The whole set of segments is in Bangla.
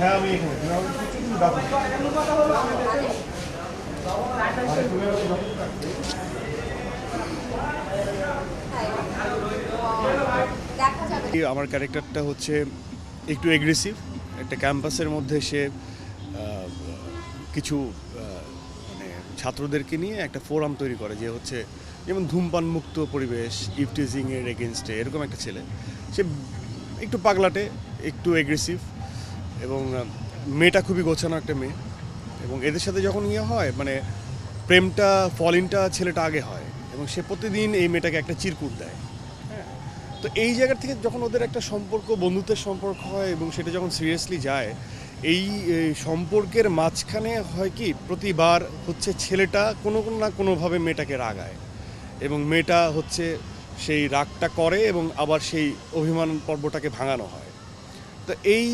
হ্যাঁ আমি আমার ক্যারেক্টারটা হচ্ছে একটু এগ্রেসিভ একটা ক্যাম্পাসের মধ্যে সে কিছু মানে ছাত্রদেরকে নিয়ে একটা ফোরাম তৈরি করে যে হচ্ছে যেমন ধূমপান মুক্ত পরিবেশ ইফটিজিংয়ের এগেনস্টে এরকম একটা ছেলে। সে একটু পাগলাটে, একটু এগ্রেসিভ এবং মেয়েটা খুবই গোছানো একটা মেয়ে এবং এদের সাথে যখন ইয়ে হয় মানে প্রেমটা, ফলিনটা ছেলেটা আগে হয় এবং সে প্রতিদিন এই মেয়েটাকে একটা চিরকুট দেয়। হ্যাঁ? তো এই জায়গা থেকে যখন ওদের একটা সম্পর্ক, বন্ধুত্বের সম্পর্ক হয় এবং সেটা যখন সিরিয়াসলি যায়, এই সম্পর্কের মাঝখানে হয় কি, প্রতিবার হচ্ছে ছেলেটা কোনো না কোনোভাবে মেয়েটাকে রাগায় এবং মেয়েটা হচ্ছে সেই রাগটা করে এবং আবার সেই অভিমান পর্বটাকে ভাঙানো হয়। তো এই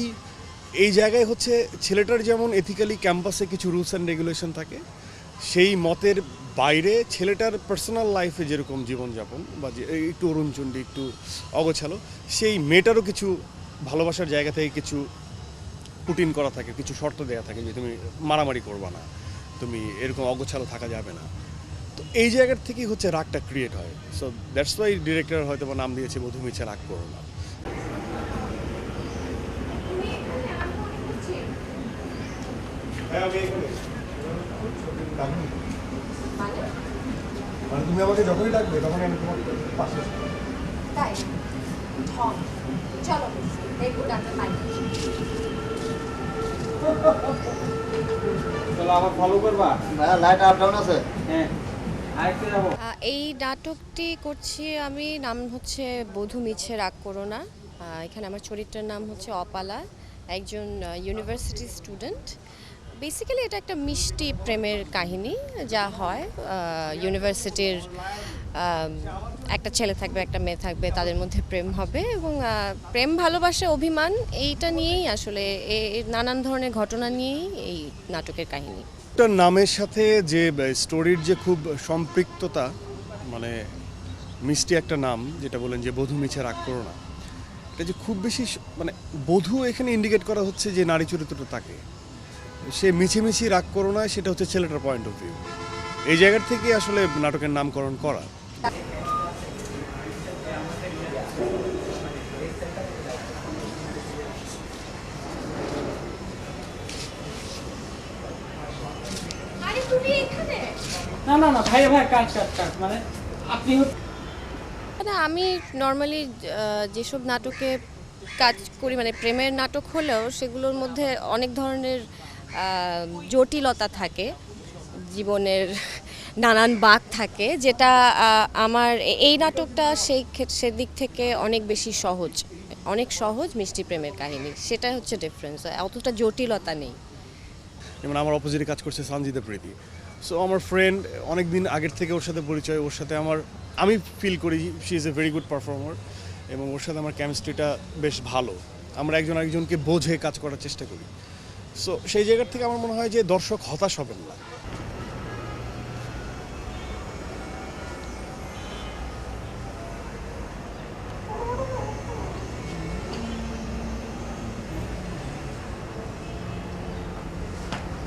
এই জায়গায় হচ্ছে ছেলেটার যেমন এথিক্যালি ক্যাম্পাসে কিছু রুলস অ্যান্ড রেগুলেশন থাকে, সেই মতের বাইরে ছেলেটার পার্সোনাল লাইফে যেরকম জীবনযাপন বা যে একটু অরুণচণ্ডী একটু অগোছালো, সেই মেয়েটারও কিছু ভালোবাসার জায়গা থেকে কিছু পুটিন করা থাকে, কিছু শর্ত দেওয়া থাকে যে তুমি মারামারি করবা না, তুমি এরকম অগোছালো থাকা যাবে না। তো এই জায়গার থেকেই হচ্ছে রাগটা ক্রিয়েট হয়। সো দ্যাটস ওয়াই ডিরেক্টর হয়তো বা নাম দিয়েছে, মধুমিছে রাগ করো না হ্যাঁ আমি এখানে ডাকো। মানে মানে তুমি আমাকে যখনই ডাকবে তখন আমি তোমার পাশে তাই? চলো দেখব ডাক্তার চলো আবার ফলো করবা? লাইট আপ ডাউন আছে? হ্যাঁ। এই নাটকটি করছি আমি নাম হচ্ছে বধূ মিছে রাগ করো না। এখানে আমার চরিত্রের নাম হচ্ছে অপালা একজন ইউনিভার্সিটি স্টুডেন্ট বেসিক্যালি এটা একটা মিষ্টি প্রেমের কাহিনী, যা হয় ইউনিভার্সিটির একটা ছেলে থাকবে, একটা মেয়ে থাকবে, তাদের মধ্যে প্রেম হবে এবং প্রেম ভালোবাসা, অভিমান, এইটা নিয়েই আসলে নানান ধরনের ঘটনা নিয়েই এই নাটকের কাহিনী। একটা নামের সাথে যে স্টোরির যে খুব সম্পৃক্ততা মানে মিষ্টি একটা নাম, যেটা বলেন যে বধূ মিছে রাগ করো না এটা যে খুব বেশি মানে বধূ এখানে ইন্ডিকেট করা হচ্ছে যে নারী চরিত্রটা তাকে। সে মিছিমিছি রাগ করো না সেটা হচ্ছে ছেলেটার পয়েন্ট অফ ভিউ এই জায়গার থেকে আসলে নাটকের নামকরণ করা। আরে তুমি এখানে? না না না ভাই ভাই কাট কাট কাট মানে আপনি না আমি নর্মালি যেসব নাটকে কাজ করি মানে প্রেমের নাটক হলেও সেগুলোর মধ্যে অনেক ধরনের জটিলতা থাকে, জীবনের নানান বাক থাকে, যেটা আমার এই নাটকটা সেই সেদিক থেকে অনেক বেশি সহজ, অনেক সহজ মিষ্টি প্রেমের কাহিনী সেটা হচ্ছে ডিফারেন্স অতটা জটিলতা নেই। যেমন আমার অপোজিটে কাজ করছে সঞ্জিতা প্রীতি। সো আমার ফ্রেন্ড অনেক দিন আগের থেকে ওর সাথে পরিচয়, ওর সাথে আমার, আমি ফিল করি she is a very good performer এবং ওর সাথে আমার কেমিস্ট্রিটা বেশ ভালো। আমরা একজন আরেকজনকে বোঝে, কাজ করার চেষ্টা করি। সো সেই জায়গার থেকে আমার মনে হয় যে দর্শক হতাশ হবেন না।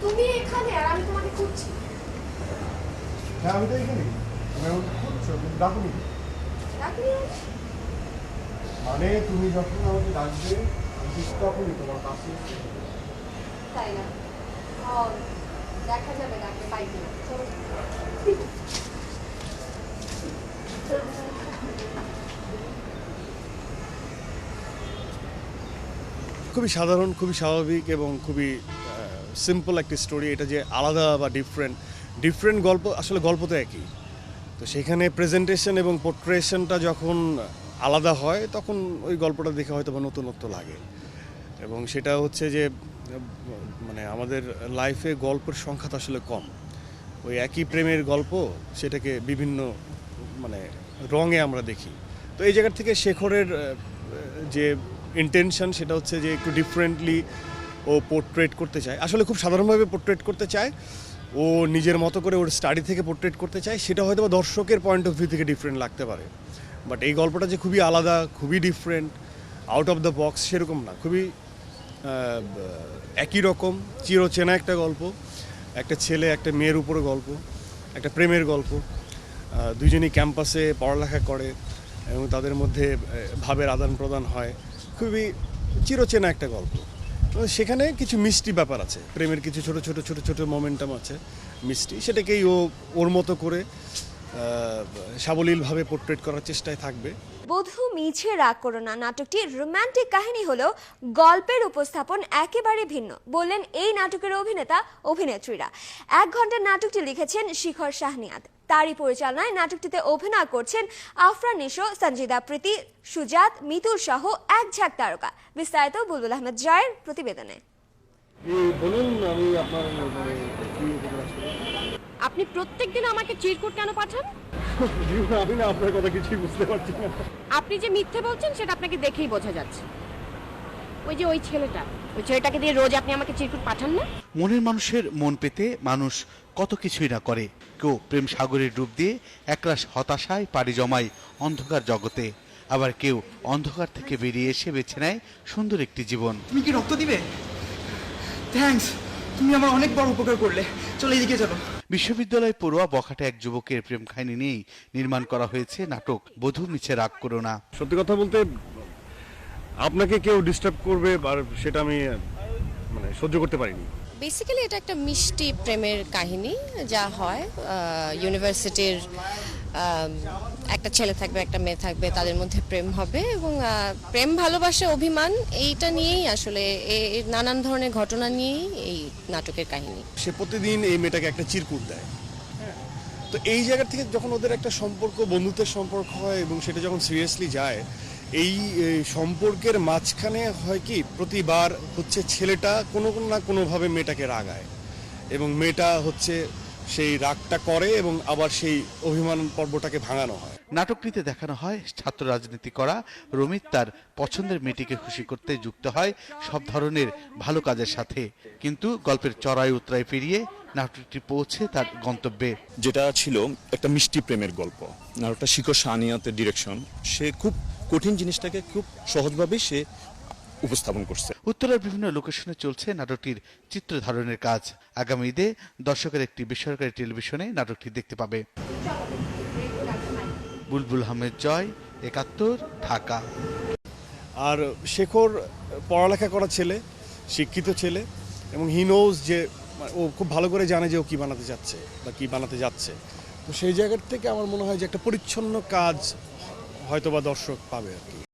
তুমি এখানে আর আমি তোমাকে খুঁজছি। হ্যাঁ আমি তো এখানে আমি আমাকে খুঁজছো কিন্তু ডাকো নি। মানে? তুমি যখন আমাকে ডাকবে আমি তখনই তোমার কাছে কিনা খুবই সাধারণ, খুবই স্বাভাবিক এবং খুবই সিম্পল একটি স্টোরি এটা যে আলাদা বা ডিফারেন্ট ডিফারেন্ট গল্প, আসলে গল্প তো একই। তো সেখানে প্রেজেন্টেশন এবং পোট্রেশনটা যখন আলাদা হয়, তখন ওই গল্পটা দেখে হয়তো বা নতুনত্ব লাগে। এবং সেটা হচ্ছে যে মানে আমাদের লাইফে গল্পের সংখ্যা আসলে কম। ওই একই প্রেমের গল্প সেটাকে বিভিন্ন মানে রঙে আমরা দেখি। তো এই জায়গার থেকে শেখরের যে ইন্টেনশন সেটা হচ্ছে যে একটু ডিফারেন্টলি ও পোর্ট্রেট করতে চায়। আসলে খুব সাধারণভাবে পোর্ট্রেট করতে চায়। ও নিজের মতো করে ওর স্টাডি থেকে পোর্ট্রেট করতে চায়। সেটা হয়তো বা দর্শকের পয়েন্ট অফ ভিউ থেকে ডিফারেন্ট লাগতে পারে। বাট এই গল্পটা যে খুবই আলাদা, খুবই different out of the box সেরকম না। খুবই একই রকম, চিরচেনা একটা গল্প, একটা ছেলে, একটা মেয়ের উপরে গল্প, একটা প্রেমের গল্প দুজনেই ক্যাম্পাসে পড়ালেখা করে এবং তাদের মধ্যে ভাবের আদান প্রদান হয়। খুবই চিরচেনা একটা গল্প। সেখানে কিছু মিষ্টি ব্যাপার আছে। প্রেমের কিছু ছোট ছোট ছোট ছোট মোমেন্টাম আছে মিষ্টি। সেটাকেই ও, ওর মতো করে সাবলীলভাবে পোর্ট্রেট করার চেষ্টায় থাকবে। বধূ মিছে রাগ করো না। নাটকটির রোমান্টিক কাহিনী হলেও গল্পের উপস্থাপন একেবারে ভিন্ন। বললেন এই নাটকের অভিনেতা অভিনেত্রীরা। এক ঘণ্টার নাটকটি লিখেছেন শিখর শাহনিয়াদ। তারই পরিচালনায় নাটকটিতে অভিনয় করছেন আফরান নিশো সঞ্জিদা প্রীতি সুজাত মিতুল সহ এক ঝাঁক তারকা। বিস্তারিত বুলবুল আহমেদ জয়ের প্রতিবেদনে। বলুন আমি আপনার মানে, আপনি প্রত্যেকদিন আমাকে চিরকুট কেন পাঠান? আমি না আপনার কথা কিছুই বুঝতে পারছি না আপনি যে মিথ্যে বলছেন সেটা আপনাকে দেখেই বোঝা যাচ্ছে। ওই যে ওই ছেলেটা ওই ছেলেটাকে দিয়ে রোজ আপনি আমাকে চিরকুট পাঠান না? মনের মানুষের মন পেতে মানুষ কত কিছুই না করে। কেউ প্রেম সাগরের ডুব দিয়ে একরাশ হতাশায় পাড়ি জমায় অন্ধকার জগতে। আবার কেউ অন্ধকার থেকে বেরিয়ে এসে বেছে নেয় সুন্দর একটি জীবন। তুমি কি রক্ত দিবে? থ্যাঙ্কস তুমি আমার অনেক বড় উপকার করলে। চলো এদিকে চলো বিশ্ববিদ্যালয় পড়ুয়া বখাটে এক যুবকের প্রেম কাহিনী নিয়েই নির্মাণ করা হয়েছে নাটক বধূ মিছে রাগ করো না। সত্যি কথা বলতে আপনাকে কেউ ডিস্টার্ব করবে আর সেটা আমি মানে সহ্য করতে পারিনি। বেসিক্যালি এটা একটা মিষ্টি প্রেমের কাহিনী যা হয় ইউনিভার্সিটির একটা ছেলে থাকবে, একটা মেয়ে থাকবে, তাদের মধ্যে প্রেম হবে এবং প্রেম, ভালোবাসা, অভিমান এইটা নিয়েই আসলে নানান ধরনের ঘটনা নিয়েই এই নাটকের কাহিনী সে প্রতিদিন এই মেয়েটাকে একটা চিরকুট দেয়। তো এই জায়গা থেকে যখন ওদের একটা সম্পর্ক, বন্ধুত্বের সম্পর্ক হয় এবং সেটা যখন সিরিয়াসলি যায়, এই সম্পর্কের মাঝখানে হয় কি, প্রতিবার হচ্ছে ছেলেটা কোনো না কোনোভাবে মেয়েটাকে রাগায় এবং মেয়েটা হচ্ছে সেই রাগটা করে এবং আবার সেই অভিমান পর্বটাকে ভাঙানো হয়। নাটকটিতে দেখানো হয় ছাত্র রাজনীতি করা রমিত তার পছন্দের মেয়েটিকে খুশি করতে যুক্ত হয় সব ধরনের ভালো কাজের সাথে। কিন্তু গল্পের চড়াই উতরাই পেরিয়ে নাটকটি পৌঁছে তার গন্তব্যে। যেটা ছিল একটা মিষ্টি প্রেমের গল্প। আর ওটা শিখর সানিয়াতের ডিরেকশন সে খুব কঠিন জিনিসটাকে খুব সহজভাবেই সে উপস্থাপন করছে। উত্তরের বিভিন্ন লোকেশনে চলছে নাটকটির চিত্র ধারণের কাজ। আগামী ঈদে দর্শকের একটি বেসরকারি টেলিভিশনে নাটকটি দেখতে পাবে। বুলবুল আহমেদ জয় একাত্তর ঢাকা। আর শেখর পড়ালেখা করা ছেলে শিক্ষিত ছেলে এবং হি নোজ যে মানে ও খুব ভালো করে জানে যে ও কী বানাতে যাচ্ছে বা কী বানাতে যাচ্ছে। তো সেই জায়গার থেকে আমার মনে হয় যে একটা পরিচ্ছন্ন কাজ হয়তো বা দর্শক পাবে আর কি।